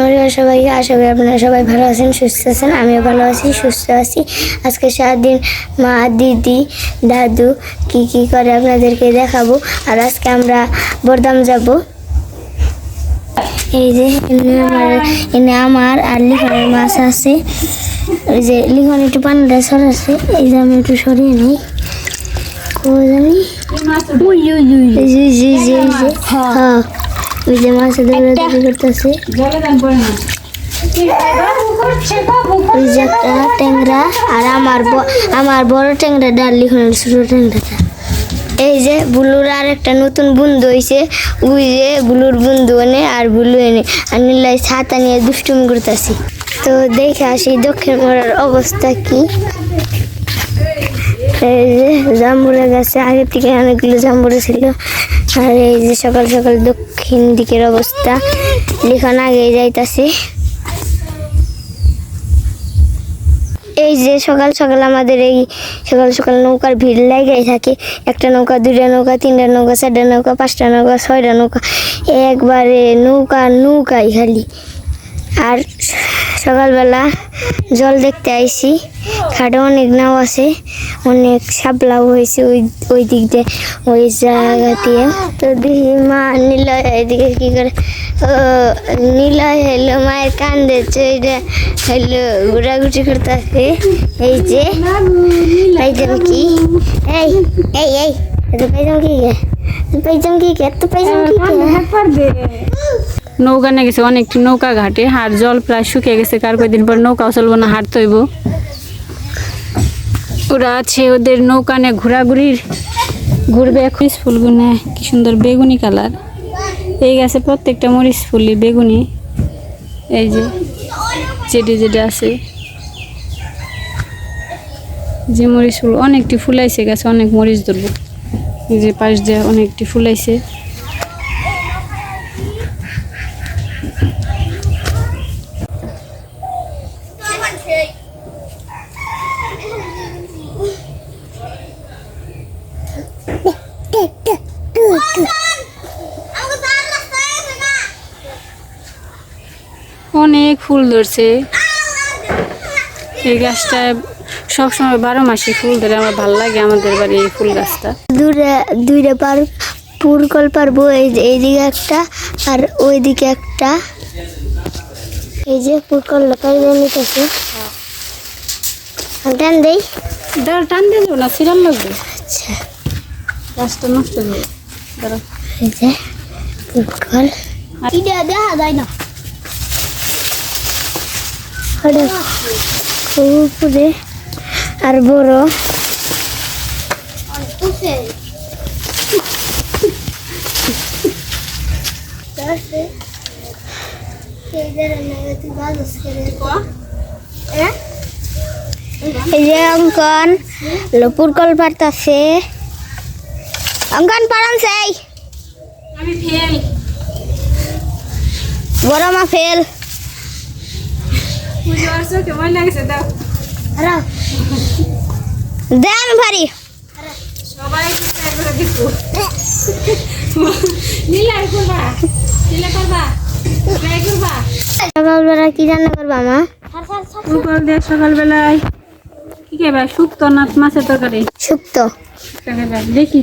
নমস্কার সবাইকে আশা করি আপনারা সবাই ভালো আছেন সুস্থ আছেন। আমিও ভালো আছি সুস্থ আছি। আজকে সারাদিন মা দিদি দাদু কি কি করে আপনাদেরকে দেখাবো। আর আজকে আমরা বরদাম যাব। এই যে এনে আমার এনে আমার আর লিখনের মাছ আছে। ওই যে লিখন একটু সর আছে। এই যে আমি একটু সরিয়ে নিই। জানি? হ্যাঁ। ওই যে মাছের দৌড়াদৌড়ি করতেছে। ওই যে একটা ট্যাংরা আর আমার আমার বড় ট্যাংরা ডাল লিখনের ছোট ট্যাংরাটা। এই যে বুলুর আর একটা নতুন বন্ধু হয়েছে ওই যে বুলুর বন্ধু এনে আর বুলু এনে। আর নীলাই ছাতা নিয়ে দুষ্টুমি করতেছি। তো দেখে আসি দক্ষিণ মোড়ার অবস্থা কি। এই যে জাম্বুরা গাছে আগে থেকে অনেকগুলো জাম্বুরা ছিল। আর এই যে সকাল সকাল দক্ষিণ দিকের অবস্থা। লিখন আগে যাইতাছে। এই যে সকাল সকাল আমাদের এই সকাল সকাল নৌকার ভিড় লাগাই থাকে। একটা নৌকা, দুইটা নৌকা, তিনটা নৌকা, চারটা নৌকা, পাঁচটা নৌকা, ছয়টা নৌকা। একবারে নৌকা, নৌকাই খালি। আর সকালবেলা জল দেখতে আইছি। ঘাটে অনেক নাও আছে, অনেক সাপলাও হয়েছে ওই ওই দিক দিয়ে, ওই জায়গা দিয়ে। তো দেখি মা নীলয় এদিকে কি করে, ও, নীলয় হইল মায়ের কান দিচ্ছে এটা হইল ঘোরাঘুরি করতেছে। এই যে, পাইজাম কি? এই এই এই, এত পাইজাম কি গে পাইজাম কি গে এত পাইজাম কি গে নৌকা নিয়ে গেছে, অনেক নৌকা ঘাটে আর জল প্রায় শুকিয়ে গেছে, কার কয়েকদিন পর নৌকাও চলবো না হাঁটতে হইব ওরা আছে ওদের নৌকা নিয়ে ঘোরাঘুরির ঘুরবে এখন। ফুলগুলো কি সুন্দর বেগুনি কালার। এই গাছে প্রত্যেকটা মরিচ ফুলই বেগুনি। এই যে, যেটি যেটা আছে। যে মরিচ ফুল, অনেকটি ফুলাইছে গাছে, অনেক মরিচ ধরবো। যে পাশ দিয়ে অনেকটি ফুলাইছে অনেক ফুল ধরছে। এই গাছটা সবসময় বারো মাসে ফুল ধরে আমার ভালো লাগে আমাদের বাড়ি এই ফুল গাছটা। দূরে দুইটা পার পুরকল পারব এই এইদিকে একটা আর ওইদিকে একটা। এই যে পুরকল পাইলে নিতেছে। টান দেই? দাঁড়া টান দিয়ে যাব না সিরাল লাগবে। আচ্ছা। গাছটা নষ্ট হয়ে দাঁড়া এই যে পুরকল। এটা দেখা যায় না। উপরে আর বড়। এই যে অঙ্কন লপুর কল পারতাছে। অঙ্কন পারান সেই। বড় মা ফেল। পুজো সবাই করে নীলা করবা নীলা করবা সকালবেলা কি রান্না করবা, মা উপর দিয়ে সকালবেলায় কি খাইবা শুক্তো না মাছের তরকারি শুক্তো খাইবা দেখি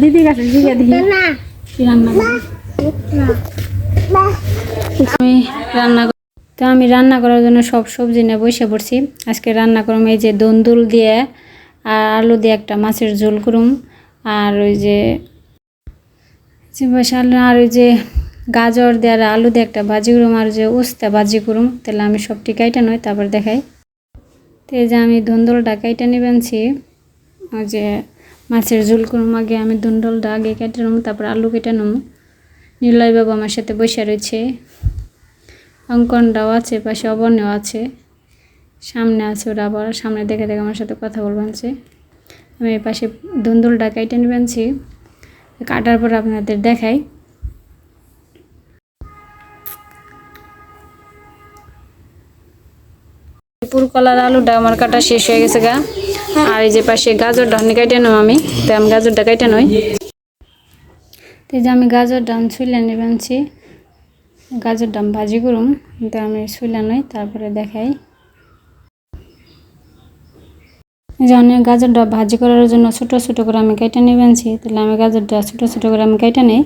দিদি কাছে জিজ্ঞা দেখি কি রান্না। আমি রান্না তো আমি রান্না করার জন্য সব সবজি নিয়ে বসে পড়ছি। আজকে রান্না করুম এই যে দন্দুল দিয়ে আর আলু দিয়ে একটা মাছের ঝোল করুম। আর ওই যে আর ওই যে গাজর দিয়ে আর আলু দিয়ে একটা ভাজি করুম আর যে উস্তা ভাজি করুম। তাহলে আমি সবটি কাইটা নই তারপর দেখাই। তো এই যে আমি ধুন্দলটা কাইটা নিবেনছি ওই যে মাছের ঝোল করুম। আগে আমি ধুন্দলটা আগে কেটে নেব তারপর আলু কেটে নেব নিলয় বাবু আমার সাথে বসে রয়েছে। অঙ্কনটাও আছে পাশে অবর্ণও আছে। সামনে আছে ওরা আবার, সামনে দেখে দেখে আমার সাথে কথা বলবানছে আমি এই পাশে ধুন্দুলটা কাইটে নিবেনছি কাটার পর আপনাদের দেখাই। পুরকলার আলুটা আমার কাটা শেষ হয়ে গেছে গা। আর এই যে পাশে গাজরটা আমি কাইটে নেব আমি, তো আমি গাজরটা কাইটে নই। তো যে আমি গাজর ডান ছুলে নেবেনছি গাজর ডাম ভাজি করুম। কিন্তু আমি শুইলা নই, তারপরে দেখাই। যে অনেক গাজরটা ভাজি করার জন্য ছোট ছোট করে আমি কেটে নিয়ে আনছি তাহলে আমি গাজর গাজরটা ছোট ছোট করে আমি কেটে নিই।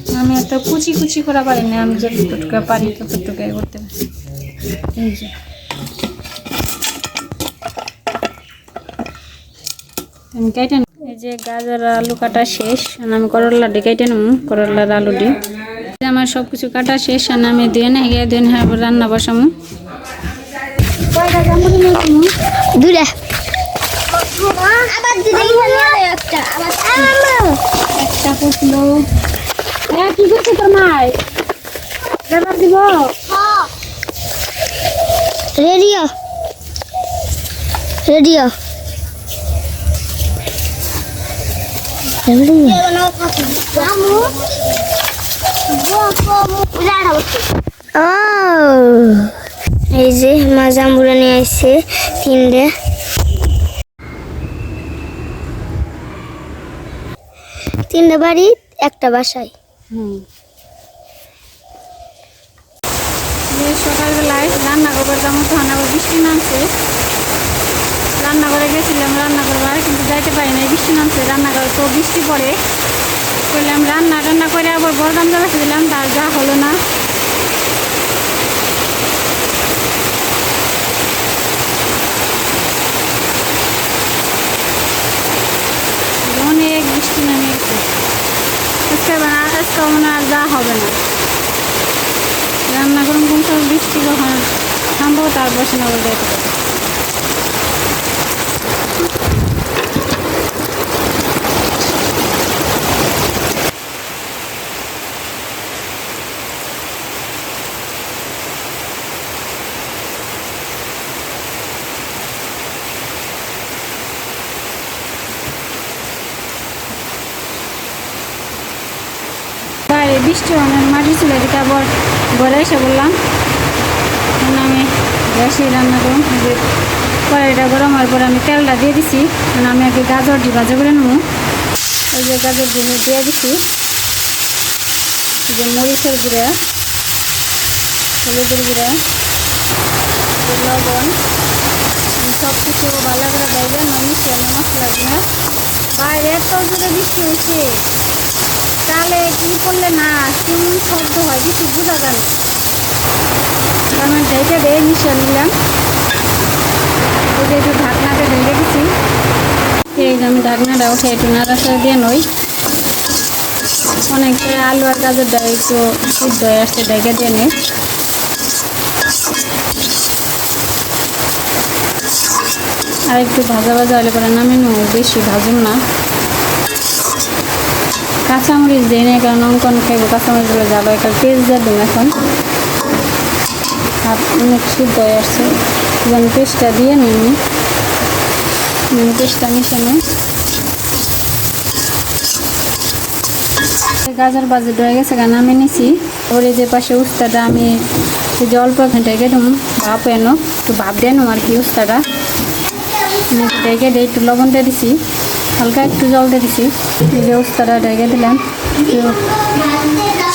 আমি এত কুচি কুচি করা পারি না, আমি যতটুকু পারি ততটুকু করতে পারি। এই যে। আমি কেটে। এই যে গাজর আলু কাটা শেষ আমি করলা দিয়ে কেটে নেব করলার আলু দিয়ে এই যে আমার সব কিছু কাটা শেষ আর আমি ধুয়ে না গিয়ে ধুয়ে রান্না বসামু। দুটা একটা আবার হ্যাঁ কি করছে তোর মাই এবার দিব? রেডিও। রেডিও। এই যে মা জাম্বুরা নিয়ে আসছে তিনটে। তিনটে বাড়ি একটা বাসায়। হুম। সকালবেলায় রান্না করবার যেমন তখন আবার বৃষ্টি নামছে। রান্না করে গেছিলাম রান্না করবার কিন্তু যাইতে পারি না বৃষ্টি নামছে রান্না করে তো বৃষ্টি পড়ে। করলাম, রান্না রান্না করে আবার বরদাম জ্বালাতে দিলাম তার যা হলো না। অনেক বৃষ্টি নামে গেছে আজকে আজকে মনে আর যা হবে না। রান্না করুন কোন সময় বৃষ্টি কখন? থামবো তারপর সে আবার বৃষ্টি অনেক মাটি ছিল এদিকে আবার ঘরে এসে বললাম আমি গ্যাসে রান্না করুন কড়াইটা গরম হওয়ার পরে আমি তেলটা দিয়ে দিছি, এখন আমি আগে গাজর দিয়ে ভাজা করে নেব। ওই যে গাজর দিয়ে দিয়ে দিছি, এই যে মরিচের গুঁড়া, হলুদের গুঁড়া এই লবণ সব কিছু ভালো করে দেখবেন মিশিয়ে আমি মশলা দিয়ে বাইরে তো জোরে বৃষ্টি হয়েছে তাহলে কি করলে না কেমন শব্দ হয় কিছু বোঝা যায় আমি ঢেকে দিয়ে মিশিয়ে নিলাম একটু ঢাকনাটা ঢেকে দিচ্ছি এই আমি ঢাকনাটা উঠে একটু নাড়াচাড়া দিয়ে নই। অনেকটা আলু আর গাজরটা একটু সিদ্ধ হয়ে আসছে ঢেকে দিয়ে নেই আর একটু ভাজা ভাজা হলে পরে নামে বেশি ভাজুন না। কাঁচামরিচ দিই না কারণ অঙ্কন খাইব, কাঁচামরিচগুলো যাব একটা পেঁয়াজ দিয়ে দিন এখন। আর অনেক সিদ্ধ হয়ে আসছে, যেন পেস্টটা দিয়ে আমি। পেস্টটা মিশে নিই। গাজর বাজে হয়ে গেছে গান আমি নিছি। ওর যে পাশে উস্তাটা আমি যে অল্প ঢেকে দেবো ভাপ এনো একটু ভাপ দিয়ে নেব আর কি উস্তাটা দিয়ে একটু লবণ দিয়ে দিছি। হালকা একটু জল দিয়ে দিছি। উস্তাটা ঢেকে দিলাম।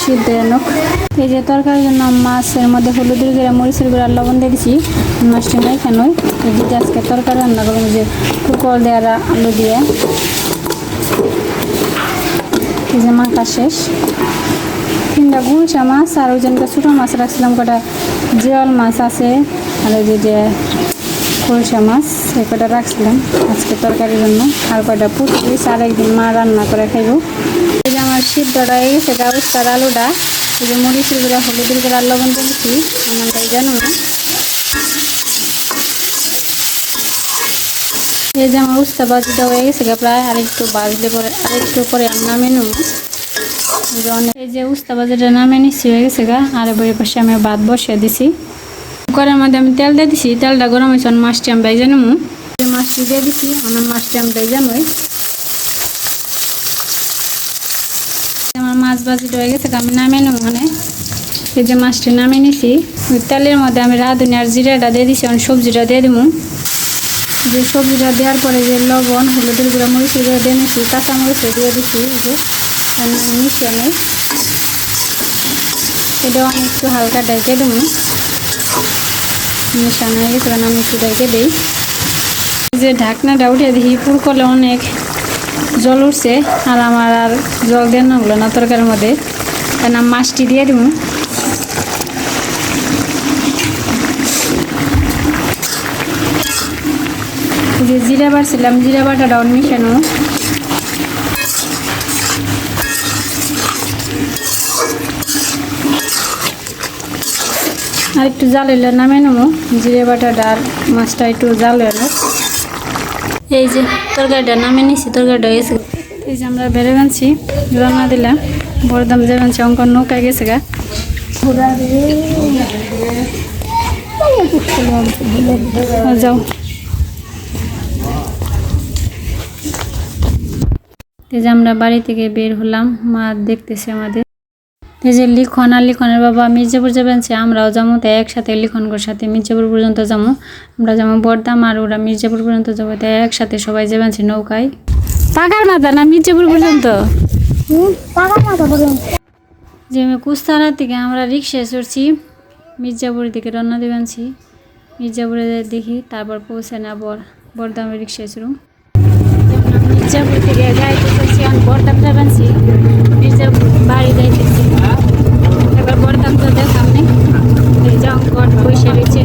সিদ্ধ এনুক এই যে তরকারির জন্য মাছের মধ্যে হলুদের গুঁড়া, মরিচের গুঁড়া লবণ দিয়ে দিছি। মাছটি নাই কেন এই আজকে তরকারি রান্না করব যে কুকর দেওয়ার আলু দিয়ে। এই যে মাখা শেষ। তিনটা গুলশা মাছ আর ওই জনকে ছোটো মাছ রাখছিলাম, কটা জিওল মাছ আছে। আর ওই যে কলসা মাছ, এই কটা রাখছিলাম আজকে তরকারির জন্য। আর কটা পুটপিস আর একদিন মা রান্না করে খাইব। এই যে আমার সিদ্ধটা হয়ে গেছে গা উস্তার আলুটা। এই যে মরিচের গুঁড়া, হলুদের গুঁড়া, আর লবণ দিয়েছি আমার জানো না। এই যে আমার উস্তা বাজিটা হয়ে গেছে প্রায় আরেকটু বাজলে পরে আরেকটু পরে আমি নামে নেব। এই যে উস্তা বাজিটা নামে নিচ্ছি হয়ে গেছে গা, আর এবারে পাশে আমি ভাত বসিয়ে দিছি। কুকারের মধ্যে আমি তেল দিয়ে দিছি, তেলটা গরম হয়েছে মাছটি আমি ভেজে নেব। মাছটি দিয়ে দিছি আমার মাছটি আমি ভেজে নই আমার মাছ ভাজিটা হয়ে গেছে, আমি নামিয়ে নেব মানে এই যে মাছটি নামিয়ে নিছি তেলের মধ্যে আমি রাঁধুনি আর জিরাটা দিয়ে দিছি আমি সবজিটা দিয়ে দেবো যে সবজিটা দেওয়ার পরে যে লবণ, হলুদের গুঁড়া, মরিচের গুঁড়া দিয়ে নিছি কাঁচা মরিচ দিয়ে দিছি, এই যে। মিশিয়ে নেই। এটা আমি একটু হালকা ডেকে দেবো। মিশানো হয়ে গেছে কারণ আমি একটু ডেকে দিই। যে ঢাকনাটা উঠে দেখি পুর করলে অনেক জল উঠছে, আর আমার আর জল দেন না হলো না তরকারির মধ্যে। কারণ আমি মাছটি দিয়ে দেবো। যে জিরা বাড়ছিলাম, জিরা বাটাটাও মিশানো আর একটু জাল এলে নামে নেব। জিরে বাটাটা আর মাছটা একটু জাল এলো এই যে তরকারিটা নামে নিছি, তরকারিটা গেছে। এই যে আমরা বেড়ে বানছি রান্না দিলাম বরদাম যে বানছি অঙ্কন নৌকা গেছে গা। যাও। এই যে আমরা বাড়ি থেকে বের হলাম, মা দেখতেছে আমাদের। এই যে লিখন আর লিখনের বাবা মির্জাপুর যাবেনছে আমরাও যাব তাই একসাথে লিখনগর সাথে মির্জাপুর পর্যন্ত যাব আমরা যেমন বর্দাম আর ওরা মির্জাপুর পর্যন্ত যাব তাই একসাথে সবাই যাবেনছে নৌকায়। পাকার মাথা না মির্জাপুর পর্যন্ত? যে আমি কুস্তারার থেকে আমরা রিক্সায় চড়ছি মির্জাপুরের দিকে রওনা দেবেনছি মির্জাপুরে দেখি তারপর পৌঁছে না বর বরদামে রিক্সায় চড়ুম। মির্জাপুর থেকে যাইতে চলছি বরদাম যাবেনছি মির্জাপুর বাড়ি যাইতেছি এবার বরদাম তো দেখাম নেই এই যে অঙ্কট পয়সা রয়েছে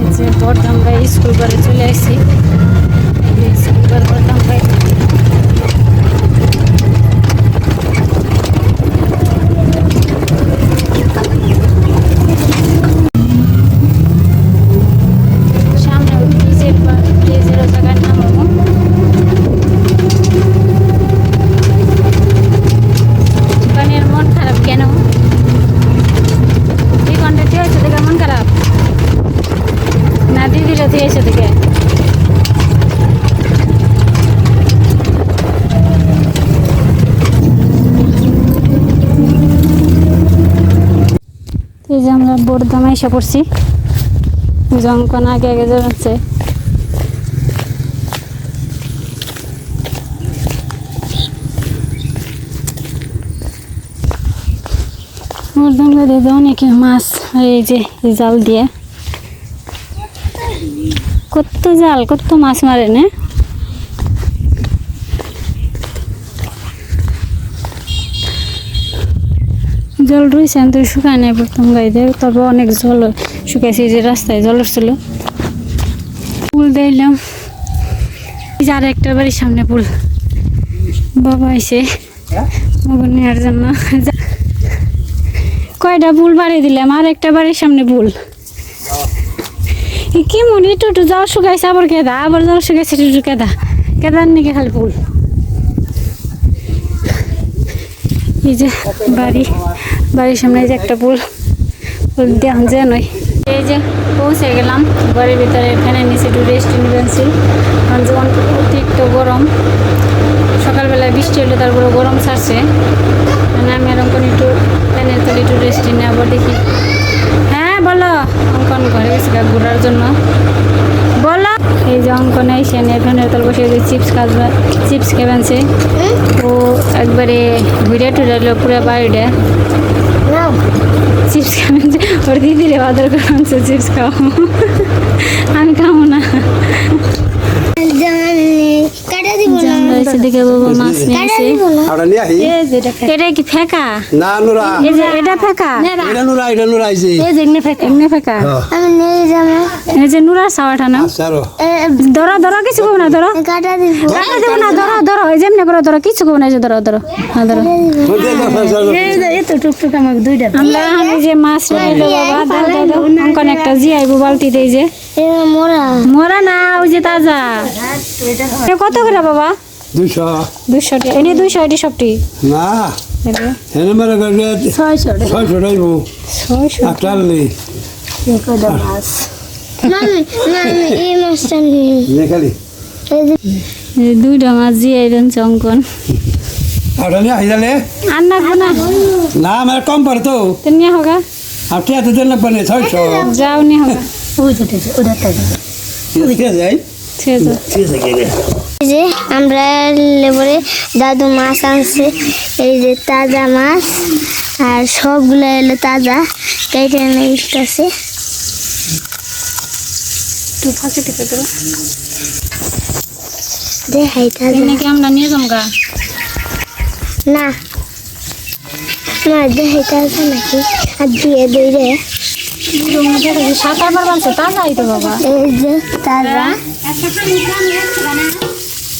এই যে বরদাম ভাই স্কুল করে চলে আসছি এই যে স্কুল করে বরদাম ভাই সামনে ব্রিজের ব্রিজের জায়গার নাম হলো দোকানের মন খারাপ কেন দুই ঘণ্টা দিয়ে হয়েছে দেখে মন খারাপ না দিদিরা দিয়ে এসে থেকে এই যে আমরা এসে পড়ছি। জঙ্কন আগে আগে যাচ্ছে। বোরদাম করে অনেকে মাছ, এই যে জাল দিয়ে। কত জাল, কত মাছ মারে না? জল রয়েছে, আমি তো শুকায় নাই, প্রথম গাইতে। তবে অনেক জল শুকাইছে যে রাস্তায় জল উঠছিল। পুল দিলাম আর একটা বাড়ির সামনে পুল। বাবা এসে নেওয়ার জন্য কয়টা পুল বাড়িয়ে দিলাম? আর একটা বাড়ির সামনে এ কি মনে একটু জল শুকাইছে, আবার কেদা? আবার জল শুকাইছে একটু কেদা? কেদার নাকি খালি পুল। এই যে বাড়ি। বাড়ির সামনে যে একটা পুল পুল দেখান যায় নয় এই যে পৌঁছে গেলাম, বাড়ির ভিতরে ফ্যানের নিচে একটু রেস্ট নিবেনছি কারণ যখন অতিরিক্ত গরম সকালবেলায় বৃষ্টি হলে তারপরে গরম ছাড়ছে। মানে আমি এরকম একটু ফ্যানের তলে একটু রেস্ট নিয়ে দেখি। হ্যাঁ বলো। অঙ্কন ঘরে গেছে ঘোরার জন্য। বলো। এই যে অঙ্কনে এসে নিয়ে ফ্যানের তল বসে চিপস খাবে চিপস খেবেনছে ও একবারে ঘুরে টুরে পুরো বাড়িটা। চিপস খাবেন ওর দিদিরে বাদর করছে চিপস খাও আমি খাব না। না দেখে বাবা মাছ নিয়ে আসে আটা নিয়ে আহি। এটা কি ফেকা? না নুরা। এই যে এটা ফেকা। এটা নুরা এটা নুরা আইছে এমনি ফেকা আমি নিয়ে যাব। এই যে নুরা সাওয়াটা না সারো ধরো ধরো কিছু কব না ধরো। কাটা দিব। কাটা দেবো না ধরো ধরো এই যেমনি করো ধরো কিছু কব না এই যে ধরো ধরো। হ্যাঁ ধরো। আমরা আমি যে মাছ নিলো বাবা দাও দাও দাও একটা জি আইবো বালতিতে এই যে। এ মোরা। মরা না ওই যে তাজা। এ কত করে বাবা? দুশো দুশো এনে দুশো এটি সবটি না। এনে মেরে গেলে ছয়শো ছয়শো টাইব ছয়শো নে এই দুইটা মাছ জি আইবেন অঙ্কন আটা নিয়ে আহি তাহলে আর না না না আমার কম পারে তো তো হোগা আর টিয়া তো দিলে পারে ছয়শো যাও নিয়ে হোগা ঠিক আছে যাই ঠিক আছে ঠিক আছে এই যে আমরা লেবরে দাদু মাছ আনছে এই যে তাজা মাছ আর সবগুলো এলো তাজা কেটে তো দেখাই তাজা। নাকি আমরা নিয়ে যাম গা? না। না দেখাই তাজা নাকি? আর দিয়ে সাঁতার তাজা হইতো বাবা। এই যে তাজা।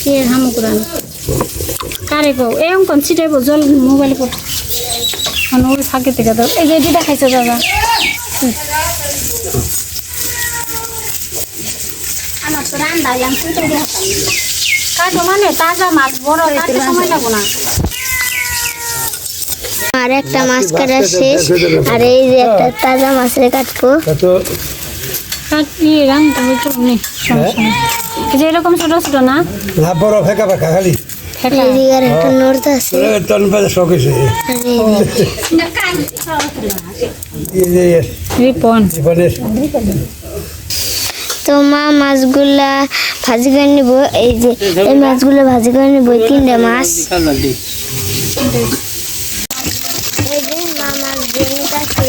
কে হামু কুরান? কারে কো এই অঙ্কন ছিটাইব জল মোবাইলে পট মানে ওই ফাঁকে থেকে তো এই যে দিদা। খাইছে দাদা কাটো মানে তাজা মাছ বড় কাটতে সময় লাগবো না। আর একটা মাছ কাটা শেষ। আর এই যে একটা তাজা মাছের কাটবো। কত কাটলি রান্না হইতো নি সমস্যা যে এরকম ছোট ছোট না? না বড় ফেঁকা ফেঁকা খালি। ফেকা? এই যে আর একটা নড়তে আছে। তন পাশে শখ হয়েছে আর। এই যে এই যে রিপন। জীবনের তো মা মাছগুলা ভাজি করে নিব। এই যে এই মাছগুলো ভাজি করে নিব। এই তিনটে মাছ এই যে মা মাছ দিয়ে নিতেছে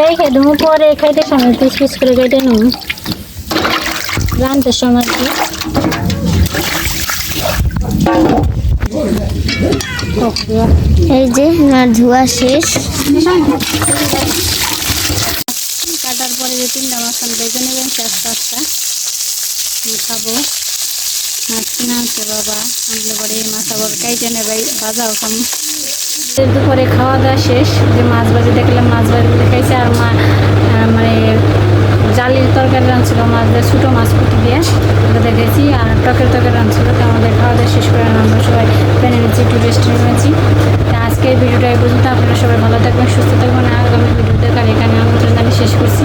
রেখে দেবো পরে খাইতে সময় পিস পিস করে কেটে নেব রানতে সময় এই যে, না, ধোয়া শেষ। কাটার পরে যে তিনটা মাছ আমি বেজে নেবেন আস্তে আস্তে খাব। মাছ কিনে আনছে বাবা। আনলে পরে মাছ আবার কাইটে নেবে ভাজাও খাম। দুপুরে খাওয়া দাওয়া শেষ, যে মাছ ভাজি দেখলাম, মাছ ভাজি খাইছে আর মা মানে জালির তরকারি রাঁধছিল, মাছ দিয়ে ছোটো মাছ কুটি দিয়ে ওটা দেখেছি আর টকের তরকারি রাঁধছিল, তো আমাদের খাওয়া দাওয়া শেষ করে আমরা সবাই প্যানে নিচ্ছি একটু রেস্ট নিয়েছি। তা আজকে এই ভিডিওটা এই পর্যন্ত, আপনারা সবাই ভালো থাকবেন, সুস্থ থাকবেন আগামী ভিডিও দেখার এখানে আমন্ত্রণ জানিয়ে শেষ করছি।